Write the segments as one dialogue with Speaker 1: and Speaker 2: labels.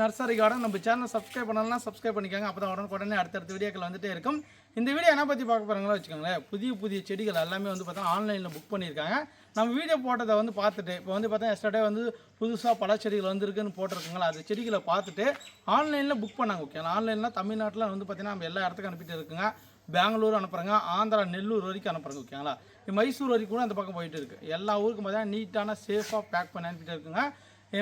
Speaker 1: Nursery garden நம்ம channel subscribe பண்ணலாம் subscribe பண்ணிக்கோங்க. அப்போ தான் உடனே உடனே அடுத்தடுத்த வீடியோக்கள் வந்துட்டே இருக்கும். இந்த வீடியோ என்ன பற்றி பார்க்க போகிறாங்களோ வச்சுக்கோங்களேன். புதிய புதிய செடிகள் எல்லாமே வந்து பார்த்தா ஆன்லைனில் புக் பண்ணியிருக்காங்க. நம்ம வீடியோ போட்டதை வந்து பார்த்துட்டு இப்போ வந்து பார்த்தா எஸ்டர்டே வந்து புதுசாக பல செடிகள் வந்துருக்குன்னு போட்டிருக்காங்களா அது செடிகளை பார்த்துட்டு ஆன்லைனில் புக் பண்ணாங்க ஓகே ஆன்லைனில் தமிழ்நாட்டில் வந்து பார்த்திங்கன்னா நம்ம எல்லா இடத்துக்கும் அனுப்பிட்டு இருக்குங்க. பெங்களூர் அனுப்புகிறாங்க ஆந்திரா நெல்லூர் வரைக்கும் அனுப்புகிறாங்க ஓகேங்களா மைசூர் வரைக்கும் கூட அந்த பக்கம் போயிட்டு இருக்குது எல்லா ஊருக்கும் பார்த்தீங்கன்னா நீட்டான சேஃபாக பேக் பண்ணி அனுப்பிட்டு இருக்குங்க.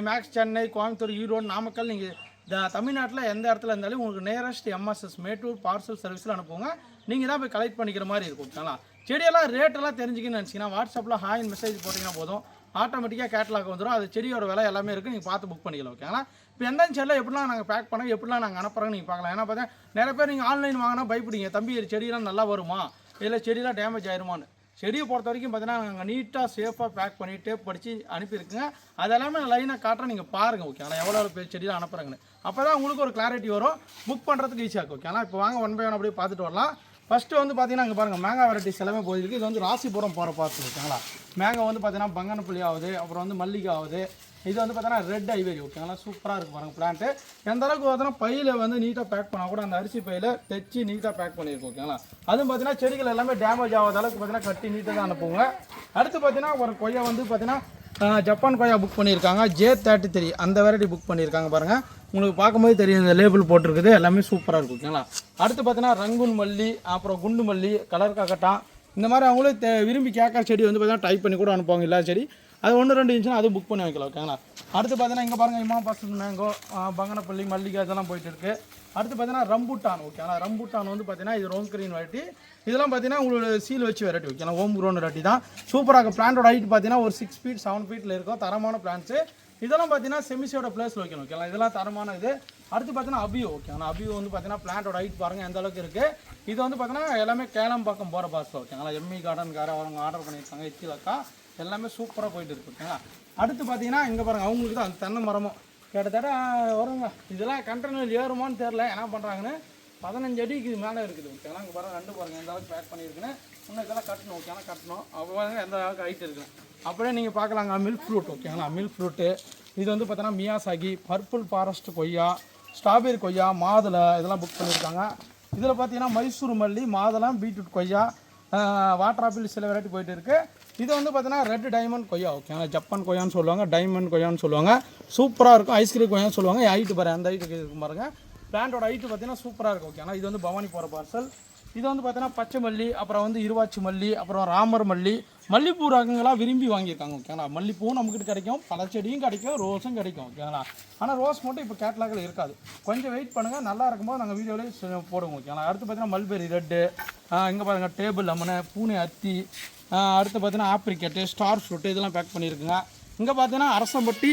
Speaker 1: மேக்ஸ் சென்னை கோயம்புத்தூர் ஈரோடு நாமக்கல் நீங்கள் த தமிழ்நாட்டில் எந்த இடத்துல இருந்தாலும் உங்களுக்கு நேரஸ்ட் எம்எஸ்எஸ் மேட்டூர் பார்சல் சர்வீஸில் அனுப்புங்க. நீங்கள் தான் போய் கலெக்ட் பண்ணிக்கிற மாதிரி இருக்கும் ஓகேங்களா? செடியெல்லாம் ரேட்டெல்லாம் தெரிஞ்சுக்கணும்னு நினச்சிங்கன்னா வாட்ஸ்அப்பில் ஹாய் மெசேஜ் போட்டிங்கன்னா போதும். ஆட்டோமேட்டிக்காக கேட்லாக் வந்துடும் அது செடியோட விலை எல்லாமே இருக்குது நீங்கள் பார்த்து புக் பண்ணிக்கலாம் ஓகேங்களா? இப்போ எந்த செடியில் எப்படிலாம் நாங்கள் பேக் பண்ணோம் எப்படிலாம் நாங்கள் அனுப்புகிறோம் நீங்கள் பார்க்கலாம். ஏன்னா பார்த்தா நிறைய பேர் நீங்கள் ஆன்லைன் வாங்கினா பயப்படுங்க தம்பி செடியெல்லாம் நல்லா வருமா? இல்லை செடியெல்லாம் டேமேஜ் ஆயிருமான்னு. செடியை பொறுத்த வரைக்கும் பார்த்தீங்கன்னா நாங்கள் நீட்டாக சேஃபாக பேக் பண்ணிவிட்டு படித்து அனுப்பியிருக்குங்க. அதெல்லாமே லைனாக காட்டுறேன் நீங்கள் பாருங்கள் ஓகே ஆனால் எவ்வளோ பேர் செடியில் அனுப்புகிறாங்கன்னு அப்போ தான் உங்களுக்கு ஒரு கிளாரிட்டி வரும். புக் பண்ணுறதுக்கு ஈஸியாக இருக்கும் ஓகே ஆனால் இப்போ வாங்க ஒன் பை ஒன் அப்படியே பார்த்துட்டு வரலாம். ஃபஸ்ட்டு வந்து பார்த்தீங்கன்னா இங்கே பாருங்கள் மேங்கா வெரைட்டிஸ் எல்லாமே போயிருக்கு. இது வந்து ராசிபுரம் போகிற பார்த்து ஓகேங்களா மேங்கோ வந்து பார்த்தீங்கன்னா பங்கனப்புள்ளி ஆகுது அப்புறம் வந்து மல்லிகை ஆகுது இது வந்து பார்த்தீங்கன்னா ரெட் ஐவேரி ஓகேங்களா சூப்பராக இருக்குது பாருங்கள் பிளான்ட்டு எந்த அளவுக்கு பார்த்தீங்கன்னா பையில் வந்து நீட்டாக பேக் பண்ணால் கூட அந்த அரிசி பையில் தைச்சி நீட்டாக பேக் பண்ணியிருக்கோம் ஓகேங்களா அதுவும் பார்த்தீங்கன்னா செடிகள் எல்லாமே டேமேஜ் ஆகாத அளவுக்கு பார்த்தீங்கன்னா கட்டி நீட்டாக தான் அனுப்புங்க அடுத்து பார்த்தீங்கன்னா ஒரு கொய்யா வந்து பார்த்தீங்கன்னா ஜப்பான் கொய்யா புக் பண்ணியிருக்காங்க ஜே தேர்ட்டி த்ரீ அந்த வெரைட்டி புக் பண்ணியிருக்காங்க பாருங்கள் உங்களுக்கு பார்க்கும்போது தெரியும் இந்த லேபிள் போட்டிருக்குது. எல்லாமே சூப்பராக இருக்கும் ஓகேங்களா அடுத்து பார்த்தீங்கன்னா ரங்குன் மல்லி அப்புறம் குண்டு மல்லி கலர் காக்கட்டான் இந்த மாதிரி அவங்களே தே- விரும்பி கேட்குற செடி வந்து பார்த்தீங்கன்னா டைப் பண்ணி கூட அனுப்புவாங்க எல்லா செடி. அது ஒன்று ரெண்டு இருந்துச்சுன்னா அது புக் பண்ணி வைக்கலாம் ஓகேங்களா அடுத்து பார்த்தீங்கன்னா இங்கே பாருங்கள் இமா பாசத்து மேங்கோ பங்கனப்பள்ளி மல்லிகை இதெல்லாம் போயிட்டு இருக்குது அடுத்து பார்த்தீங்கன்னா ரம்புட்டான் ஓகேங்களா ரம்புட்டான் வந்து பார்த்தீங்கன்னா இது ரோம் கிரீன் வெரைட்டி இதெல்லாம் பார்த்தீங்கன்னா உங்களோட சீல் வச்சு வெரைட்டி ஓகேங்களா ஓம் குரோன் வெரைட்டி தான். சூப்பராக பிளான்டோட ஹைட் பார்த்தீங்கன்னா ஒரு சிக்ஸ் ஃபீட் செவன் ஃபீட்டில் இருக்கும். தரமான பிளான்ஸு இதெல்லாம் பார்த்தீங்கன்னா செமிசியோட பிளேஸில் வைக்கணும் ஓகேங்களா இதெல்லாம் தரமான இது. அடுத்து பார்த்தீங்கன்னா அபியோ ஓகேங்களா அபியோ வந்து பார்த்தீங்கன்னா பிளான்டோட ஹைட் பாருங்கள் எந்த அளவுக்கு இருக்குது இது வந்து பார்த்தீங்கன்னா எல்லாமே கேளம்பாக்கம் போகிற பாஸ் ஓகேங்களா? எம்மி கார்டன்கார அவங்க ஆர்டர் பண்ணியிருக்காங்க எச்சிலக்கா எல்லாமே சூப்பராக போயிட்டு இருக்கு ஓகேங்களா? அடுத்து பார்த்தீங்கன்னா இங்கே பாருங்கள் அவங்களுக்கு தான் அந்த தென்னை மரமும். கிட்டத்தட்ட வருங்க இதெல்லாம் கண்டெய்னர் ஏறுமான்னு தெரில என்ன பண்ணுறாங்கன்னு பதினஞ்சு அடிக்கு மேலே இருக்குது ஓகேங்களா? இங்கே பாருங்கள் ரெண்டு பாருங்கள் எந்த அளவுக்கு பேக் பண்ணியிருக்குன்னு. இன்னும் இதெல்லாம் கட்டணும் ஓகேனா கட்டணும். அப்போ எந்த அளவுக்கு ஹைட் இருக்குது அப்படியே நீங்கள் பார்க்கலாங்க மில்க் ஃப்ரூட் ஓகேங்களா? மில்க் ஃப்ரூட்டு இது வந்து பார்த்தீங்கன்னா மியாசாகி பர்பிள் ஃபாரஸ்ட் கொய்யா ஸ்ட்ராபெரி கொய்யா மாதுளை இதெல்லாம் புக் பண்ணியிருக்காங்க. இதில் பார்த்தீங்கன்னா மைசூர் மல்லி மாதளம் பீட்ரூட் கொய்யா வாட்டர் ஆப்பிள் சில வெரைட்டி போயிட்டு இருக்குது இது வந்து பார்த்தீங்கன்னா ரெட் டைமண்ட் கொய்யா ஓகேங்களா ஜப்பான் கொய்யான்னு சொல்லுவாங்க டைமண்ட் கொய்யான்னு சொல்லுவாங்க. சூப்பராக இருக்கும் ஐஸ்கிரீம் கொய்யான்னு சொல்லுவாங்க ஹைட்டு பாரு அந்த ஹைட்டு இருக்கும் பாருங்க. பிளான்டோட ஹைட்டு பார்த்தீங்கன்னா சூப்பராக இருக்கும் ஓகே ஆனால் இது வந்து பவானி போகிற பார்சல் இது வந்து பார்த்தீங்கன்னா பச்சை மல்லி அப்புறம் வந்து இருவாச்சி மல்லி அப்புறம் ராமர் மல்லி மல்லிப்பூ ரகங்களாக விரும்பி வாங்கியிருக்காங்க ஓகேங்களா மல்லிப்பூவும் நம்மக்கிட்ட கிடைக்கும் பழச்செடியும் கிடைக்கும் ரோஸும் கிடைக்கும் ஓகேங்களா ஆனால் ரோஸ் மட்டும் இப்போ கேட்லாகில் இருக்காது. கொஞ்சம் வெயிட் பண்ணுங்கள் நல்லா இருக்கும்போது நாங்கள் வீடியோலேயே போடுவோம் ஓகேங்களா அடுத்து பார்த்தீங்கன்னா மல்பெரி ரெட்டு இங்கே பாருங்கள் டேபிள் லெமனு பூனை அத்தி அடுத்து பார்த்தீங்கன்னா ஆப்ரிக்கெட்டு ஸ்டார் ஃப்ரூட்டு இதெல்லாம் பேக் பண்ணியிருக்குங்க. இங்கே பார்த்தீங்கன்னா அரசம்பட்டி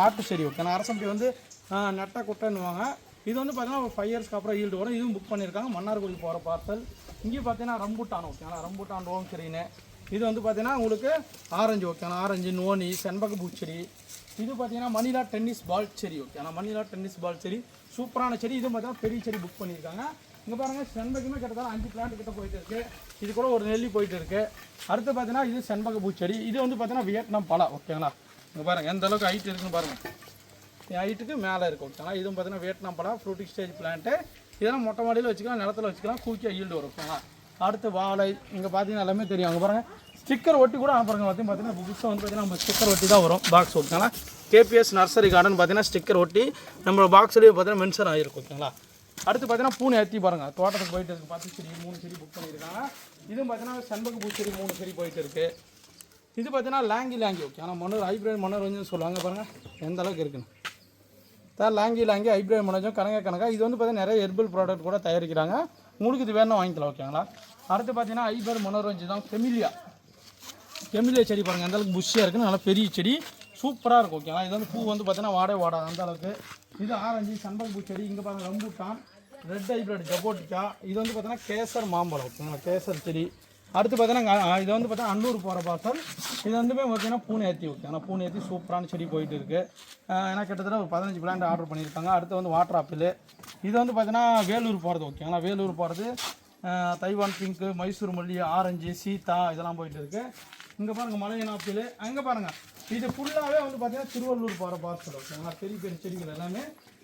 Speaker 1: நாட்டு செடி ஓகேங்களா அரசம்பட்டி வந்து நெட்டை குட்டைன்னுவாங்க. இது வந்து பார்த்தீங்கன்னா ஒரு ஃபைவ் இயர்ஸ்க்கு அப்புறம் ஈல்டு வரும். இதுவும் புக் பண்ணியிருக்காங்க. மன்னார்குடி போகிற பார்சல் இங்கே பார்த்தீங்கன்னா ரம்பூட்டான் ஓகேங்களா ரம்பூட்டான் ரோம் செடின்னு இது வந்து பார்த்தீங்கன்னா உங்களுக்கு ஆரஞ்சு ஓகேண்ணா ஆரஞ்சு நோனி செண்பக பூச்செடி. இது பார்த்தீங்கன்னா மணிலா டென்னிஸ் பால் செடி ஓகேண்ணா மணிலா டென்னிஸ் பால் செடி சூப்பரான செடி. இது பார்த்தீங்கன்னா பெரிய செடி புக் பண்ணியிருக்காங்க. இங்கே பாருங்கள் செண்பகமே கிட்டத்தட்ட அஞ்சு பிளான்ட் கிட்ட போயிட்டு இருக்குது இது கூட ஒரு நெல்லி போயிட்டு இருக்குது அடுத்து பார்த்தீங்கன்னா இது செண்பக பூச்செடி. இது வந்து பார்த்தீங்கன்னா வியட்நாம் பழம் ஓகேங்களா இங்கே பாருங்கள் எந்த அளவுக்கு ஹைட் இருக்குன்னு பாருங்கள் என் ஹைட்டுக்கு மேலே இருக்கும் ஓகேங்களா இதுவும் பார்த்தீங்கன்னா வியட்நாம் பழம் ஃப்ரூட்டிங் ஸ்டேஜ் பிளான்ட்டு இதெல்லாம் மொட்டை மாடியில் வச்சுக்கலாம் நிலத்துல வச்சுக்கலாம் கூக்கியாக ஈல்டு வரும் ஓகேங்களா அடுத்து வாழை இங்கே பார்த்தீங்கன்னா எல்லாமே தெரியும். அங்கே பாருங்கள் ஸ்டிக்கர் ஒட்டி கூட அனுப்புறாங்க பார்த்தீங்கன்னா புதுசாக வந்து பார்த்தீங்கன்னா நம்ம ஸ்டிக்கர் ஒட்டி தான் வரும் பாக்ஸ் ஓகேங்களா K P S nursery garden பார்த்தீங்கன்னா ஸ்டிக்கர் ஒட்டி நம்ம பாக்ஸ்லேயே பார்த்தீங்கன்னா மென்ஷன் ஆகிருக்கும் ஓகேங்களா அடுத்து பார்த்தீங்கன்னா பூனை ஏற்றி பாருங்கள் தோட்டத்துக்கு போயிட்டு இருக்கு பத்து செடி மூணு செடி புக் பண்ணியிருக்காங்க. இதுவும் பார்த்தீங்கன்னா செண்பக பூச்செடி மூணு செடி போயிட்டு இருக்குது இது பார்த்தீங்கன்னா லாங்கி லாங்கி ஓகே ஆனால் மன்னர் ஹைப்ரிட் மன்னர் வந்து சொல்லுவாங்க பாருங்கள் எந்த அளவுக்கு இருக்குன்னு. தான் லாங்கி லாங்கி ஹைப்ரிட் மனோஜும் கணக்க கணக்காக இது வந்து பார்த்தீங்கன்னா நிறைய ஹெர்பல் ப்ராடக்ட் கூட தயாரிக்கிறாங்க. உங்களுக்கு இது வேணும் வாங்கிக்கலாம் ஓகேங்களா அடுத்து பார்த்தீங்கன்னா ஐபர் மனோரஞ்சி தான். கெமிலியா. கெமிலியா செடி பாருங்கள் அந்த அளவுக்கு புஷ்ஷியாக இருக்குது நல்லா பெரிய செடி. சூப்பராக இருக்கும் ஓகேங்களா இது வந்து பூ வந்து பார்த்தீங்கன்னா வாடகை வாடாது அந்த அளவுக்கு. இது ஆரஞ்சு சண்பக பூ செடி இங்கே பாருங்கள் ரம்பூட்டான் ரெட் ஹைப்ரிட் ஜபோட்டிக்கா இது வந்து பார்த்தீங்கன்னா கேசர் மாம்பழம் ஓகேங்களா கேசர் செடி. அடுத்து பார்த்தீங்கன்னா அங்க- இது வந்து பார்த்தீங்கன்னா அன்னூர் போகிற பாசல் இது வந்துமே பார்த்தீங்கன்னா பூனை ஓகே ஆனால் பூனை ஏற்றி சூப்பரான செடி போயிட்டு இருக்குது ஏன்னா கிட்டத்தட்ட ஒரு பதினஞ்சு பிளான்ட் ஆர்டர் பண்ணியிருக்காங்க. அடுத்து வந்து வாட்டர் ஆப்பிள் இது வந்து பார்த்தீங்கன்னா வேலூர் போகிறது ஓகேங்களா வேலூர் போகிறது தைவான் பிங்க்கு மைசூர் மல்லி ஆரஞ்சு சீதா இதெல்லாம் போயிட்டு இருக்கு இங்கே பாருங்கள் மலையன் ஆப்பிள். அங்கே பாருங்கள் இது ஃபுல்லாகவே வந்து பார்த்தீங்கன்னா திருவள்ளூர் போகிற பார்சல் ஓகேங்களா பெரிய பெரிய செடிகள் எல்லாமே.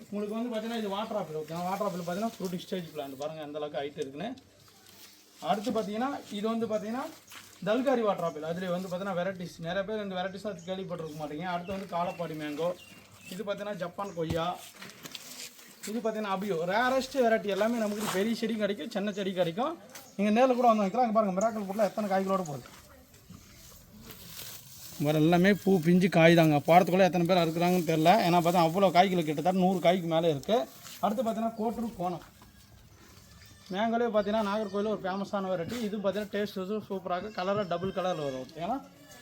Speaker 1: உங்களுக்கு வந்து பார்த்தீங்கன்னா இது water apple okay water apple பார்த்தீங்கன்னா ஃப்ரூட்டிங் ஸ்டேஜ் பிளான்ட் பாருங்கள் அந்தளவுக்கு ஹைட் இருக்குன்னு. அடுத்து பார்த்தீங்கன்னா இது வந்து பார்த்தீங்கன்னா தல்காரி வாட்டர் ஆப்பிள் அதுலேயே வந்து பார்த்தீங்கன்னா வெரைட்டிஸ் நிறைய பேர் இந்த வெரைட்டிஸ் அது கேள்விப்பட்டிருக்க மாட்டீங்க. அடுத்து வந்து காலப்பாடி மேங்கோ இது பார்த்தீங்கன்னா ஜப்பான் கொய்யா. இது பார்த்தீங்கன்னா அபியோ. ரேரஸ்ட் வெரைட்டி எல்லாமே நமக்கு பெரிய செடியும் கிடைக்கும் சின்ன செடி கிடைக்கும். நீங்கள் நேரில் கூட வந்து வைக்கலாம். அங்கே பாருங்கள் மிராக்கல் பொருள் எத்தனை காய்களோட போகுது. வேறு எல்லாமே பூ பிஞ்சு காய் தாங்க பாடத்துக்குள்ளே எத்தனை பேர் இருக்கிறாங்கன்னு தெரில ஏன்னா பார்த்தா அவ்வளோ காய்கள் கிட்டத்தட்ட நூறு காய்க்கு மேலே இருக்குது அடுத்து பார்த்தீங்கன்னா கோட்டூர் கோணம். மேங்கோலே பார்த்தீங்கன்னா நாகர்கோவில் ஒரு ஃபேமஸான வெரைட்டி இது பார்த்தீங்கன்னா டேஸ்ட் வந்து சூப்பராக கலராக டபுள் கலர் வரும். ஏன்னா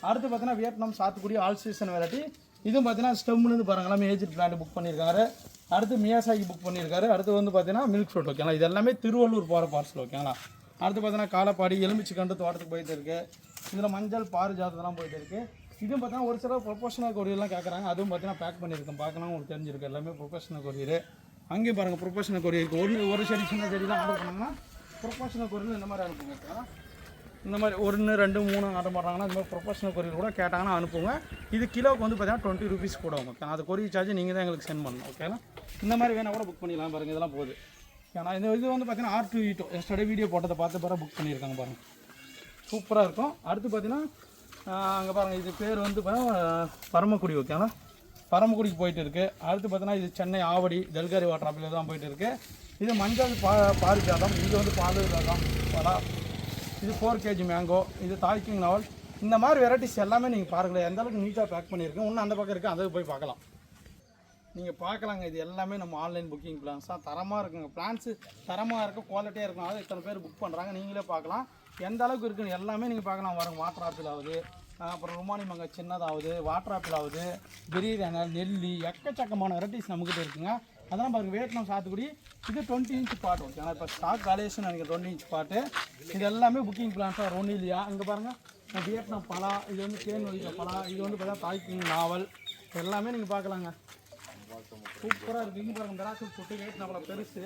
Speaker 1: அடுத்து பார்த்தீங்கன்னா வியட்நாம் சாத்துக்குடி ஆல் சீசன் வெரைட்டி இதுவும் பார்த்தீங்கன்னா ஸ்டெம்லேருந்து பாருங்க. எல்லாமே ஏஜ் பிளான்ட் புக் பண்ணியிருக்காரு அடுத்து மியாசாகி புக் பண்ணியிருக்காரு. அடுத்து வந்து பார்த்தீங்கன்னா மில்க் ஃப்ரூட் ஓகேங்களா இது எல்லாமே திருவள்ளூர் போகிற பார்சல் ஓகேங்களா அடுத்து பார்த்தீங்கன்னா காலப்பாடி எலுமிச்சு கண்டு தோட்டத்துக்கு போயிட்டு இருக்கு. இதில் மஞ்சள் பாரிஜாதம்லாம் போயிட்டு இருக்கு. இதுவும் பார்த்தீங்கன்னா ஒரு சில ப்ரொஃபஷனல் கொரியர்லாம் கேட்குறாங்க அதுவும் பார்த்தீங்கன்னா பேக் பண்ணியிருக்கேன் பார்க்கலாம் உங்களுக்கு தெரிஞ்சிருக்கு. எல்லாமே ப்ரொஃபஷனல் கொரியர் அங்கேயும் பாருங்கள் ப்ரொஃபஷனல் கொரியருக்கு ஒரு ஒரு செடி சின்ன செடிலாம் ஆர்டர் பண்ணாங்கன்னா ப்ரொஃபஷனல் கொரியர் இந்த மாதிரி அனுப்புங்க இந்த மாதிரி ஒன்று ரெண்டு மூணு ஆர்டர் பண்ணுறாங்கன்னா இந்த மாதிரி ப்ரொஃபஷனல் கொரியர் கூட கேட்டாங்கன்னா அனுப்புங்க. இது கிலோவுக்கு வந்து பார்த்தீங்கன்னா டுவெண்ட்டி ருபீஸ் கூட ஆகும் ஓகே அது கொரியர் சார்ஜ் நீங்கள் தான் எங்களுக்கு சென்ட் பண்ணணும் ஓகேங்களா இந்த மாதிரி வேணால் கூட புக் பண்ணிக்கலாம் பாருங்கள் இதெல்லாம் போகுது. ஏன்னா இந்த இது வந்து பார்த்தீங்கன்னா ஆர் டூ ஈட்டோ எஸ்டர்டே வீடியோ போட்டதை பார்த்து பாரு புக் பண்ணியிருக்காங்க பாருங்கள் சூப்பராக இருக்கும். அடுத்து பார்த்தீங்கன்னா அங்கே பாருங்கள் இது பேர் வந்து பரமக்குடி ஓகேங்களா பரமக்குடிக்கு போயிட்டு இருக்குது அடுத்து பார்த்தீங்கன்னா இது சென்னை ஆவடி டெல்காரி வாட்டர் ஆப்பில் தான் போயிட்டு இருக்குது இது மஞ்சள் பா பாரிஜாதம். இது வந்து பால் ரகம் பலா இது ஃபோர் கேஜி மேங்கோ இது தாய்க்கிங் நாவல் இந்த மாதிரி வெரைட்டிஸ் எல்லாமே நீங்கள் பாருங்களேன். எந்த அளவுக்கு நீட்டாக பேக் பண்ணியிருக்கேன் இன்னும் அந்த பக்கம் இருக்குது அதை போய் பார்க்கலாம். நீங்கள் பார்க்கலாங்க இது எல்லாமே நம்ம ஆன்லைன் புக்கிங் பிளான்ஸ் தான். தரமாக இருக்குங்க. பிளான்ஸு தரமாக இருக்கும் குவாலிட்டியாக இருக்கும் அதாவது இத்தனை பேர் புக் பண்ணுறாங்க நீங்களே பார்க்கலாம் எந்த அளவுக்கு இருக்குன்னு எல்லாமே நீங்கள் பார்க்கலாம் வரும் வாட்டர் ஆப்பிள் ஆகுது. அப்புறம் ருமானி மங்க சின்னதாகுது. வாட்டர் ஆப்பிள் ஆகுது. பிரியாணி நெல்லி எக்கச்சக்கமான வெரைட்டிஸ் நம்மக்கிட்ட இருக்குங்க. அதெல்லாம் பாருங்க வியட்நாம் சாத்துக்குடி. இது டுவெண்ட்டி இன்ச் பாட் ஓகே ஆனால் இப்போ ஸ்டாக் வேலேஷன் நினைக்கிறேன் டுவெண்ட்டி இன்ச் பாட்டு இது எல்லாமே புக்கிங் பிளான்ஸாக ரொனிலியா இங்கே பாருங்கள் வியட்நாம் பலா இது வந்து தேன் வலிக்க பலா இது வந்து பார்த்தா தாய்க்கிங் நாவல். எல்லாமே நீங்கள் பார்க்கலாங்க சூப்பராக இருக்குது இங்கே பாருங்க மிராசல் ஃபுட்டு ரேட் நம்மளை பெருசு.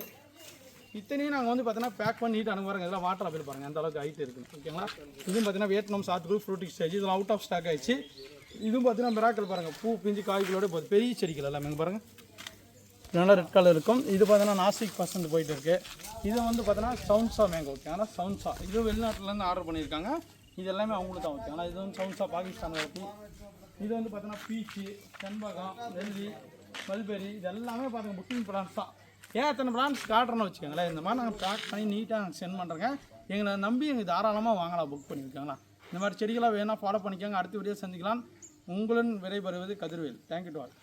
Speaker 1: இத்தனையும் நாங்கள் வந்து பார்த்தீங்கன்னா பேக் பண்ணிட்டு அனுப்ப பாருங்க இதெல்லாம் வாட்டர் அப்படி பாருங்க. அந்த அளவுக்கு ஹைட் இருக்குது ஓகேங்களா இதுவும் பார்த்தீங்கன்னா வியட்நாம் சாத்துக்குள் ஃப்ரூட்டிக் ஸ்டேஜ் இதெல்லாம் அவுட் ஆஃப் ஸ்டாக் ஆயிடுச்சு. இதுவும் பார்த்தீங்கன்னா மிராக்கல் பாருங்கள் பூ பிஞ்சு காய்களோட போகுது பெரிய செடிகள் எல்லாமே. பாருங்கள் நல்லா ரெட் கலர் இருக்கும். இது பார்த்தீங்கன்னா நாசிக் பர்சன்ட் போயிட்டு இருக்கு. இது வந்து பார்த்தீங்கன்னா சவுன்ஸா மேங்கோ ஓகே ஆனால் சவுன்ஸா இது வெளிநாட்டிலேருந்து ஆர்டர் பண்ணியிருக்காங்க. இது எல்லாமே அவங்களுக்கு தான் ஓகே ஆனால் இது வந்து சவுன்ஸா பாகிஸ்தான் வெரைட்டி இது வந்து பார்த்தீங்கன்னா பீச்சு செண்பகம் நெல்லி மல்பெரி இது எல்லாமே பார்த்துங்க புக்கிங் பிளான்ஸ் தான். ஏன் இத்தனை பிளான்ஸ் காட்டுறோன்னு வச்சுக்கோங்களேன் இந்த மாதிரி நாங்கள் பேக் பண்ணி நீட்டாக நாங்கள் சென்ட் பண்ணுறேங்க எங்களை நம்பி எங்கள் தாராளமாக வாங்கலாம் புக் பண்ணியிருக்காங்களா இந்த மாதிரி செடிகளாக வேணால் ஃபாலோ பண்ணிக்கோங்க அடுத்த வீடியோ சந்திக்கலாம். உங்களுடன் விரைபெறுவது Kathirvel. Thank you to all